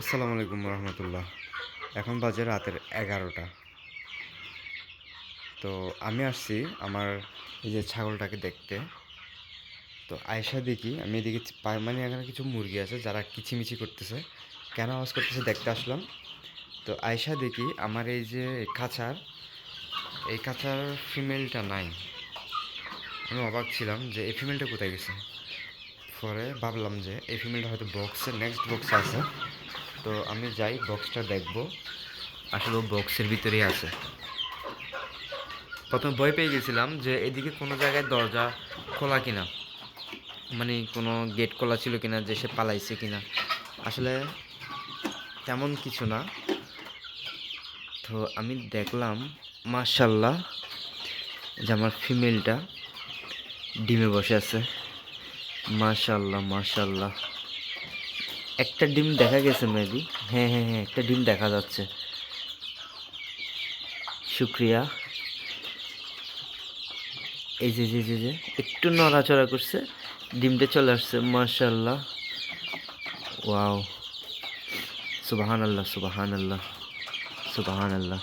আসসালামু আলাইকুম রহমতুল্লাহ। এখন বাজে রাতের এগারোটা। তো আমি আসছি আমার এই যে ছাগলটাকে দেখতে। তো আয়সা দেখি, আমি এদিকে মানে এখানে কিছু মুরগি আছে যারা কিচিমিচি করতেছে। কেন আওয়াজ করতেছে দেখতে আসলাম। তো আয়সা দেখি, আমার এই যে খাঁচার, এই খাঁচার ফিমেলটা নাই। আমি অবাক ছিলাম যে এই ফিমেলটা কোথায় গেছে। পরে ভাবলাম যে এই ফিমেলটা হয়তো বক্সের নেক্সট বক্সে আছে। তো আমি যাই বক্সটা দেখব। আসলে ও বক্সের ভিতরেই আছে। প্রথমে ভয় পেয়ে গেছিলাম যে এদিকে কোনো জায়গায় দরজা খোলা কিনা। মানে কোনো গেট খোলা ছিল কিনা, যে সে পালাইছে কিনা। আসলে তেমন কিছু না। তো আমি দেখলাম মার্শাল্লাহ যে আমার ফিমেলটা ডিমে বসে আছে। মার্শাল্লাহ মার্শাল্লাহ একটা ডিম দেখা গেছে মেবি হ্যাঁ হ্যাঁ হ্যাঁ একটা ডিম দেখা যাচ্ছে। শুক্রিয়া। এই যে যে যে যে, একটু নড়াচড়া করছে। ডিমটা চলে আসছে মার্শাল্লাহ ওয়াও। সুবাহান আল্লাহ সুবাহান আল্লাহ সুবাহান আল্লাহ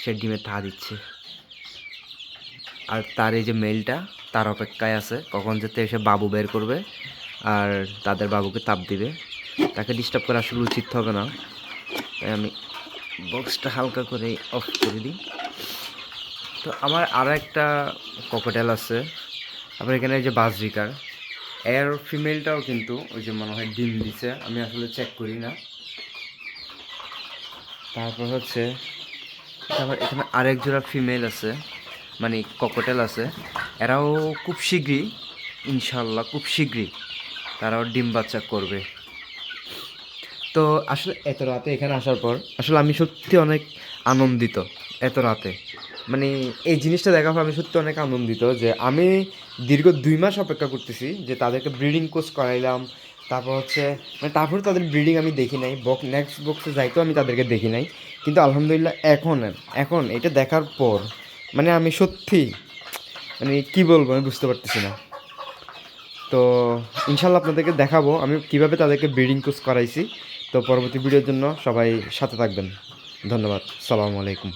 সে ডিমে তা দিচ্ছে। আর তার এই যে মেলটা তার অপেক্ষায় আছে, কখন যাতে এসে বাবু বের করবে আর তাদের বাবুকে তাপ দিবে। তাকে ডিস্টার্ব করা আসলে উচিত হবে না। তাই আমি বক্সটা হালকা করে অফ করে দিই। তো আমার আরও একটা ককটেল আছে। আবার এখানে যে বাসরিকার এর ফিমেলটাও কিন্তু ওই যে মনে হয় ডিম দিছে। আমি আসলে চেক করি না। তারপর হচ্ছে তারপর এখানে আরেক জোড়া ফিমেল আছে। মানে ককটেল আছে, এরাও খুব শীঘ্রই ইনশাল্লাহ খুব শীঘ্রই তারাও ডিম বাচ্চা করবে। তো আসলে এত রাতে এখানে আসার পর, আসলে আমি সত্যি অনেক আনন্দিত এত রাতে। মানে এই জিনিসটা দেখার পর আমি সত্যি অনেক আনন্দিত যে আমি দীর্ঘ দুই মাস অপেক্ষা করতেছি যে তাদেরকে ব্রিডিং কোর্স করাইলাম, তারপর হচ্ছে মানে তারপর তাদের ব্রিডিং আমি দেখি নাই, বক নেক্সট বক্সে যাইতেও আমি তাদেরকে দেখি নাই। কিন্তু আলহামদুলিল্লাহ এখন এখন এটা দেখার পর মানে আমি সত্যি মানে কি বলব আমি বুঝতে পারতেছি না। তো ইনশাল্লাহ আপনাদেরকে দেখাবো আমি কীভাবে তাদেরকে ব্রিডিং কোর্স করাইছি। তো পরবর্তী ভিডিওর জন্য সবাই সাথে থাকবেন। ধন্যবাদ। সালামু আলাইকুম।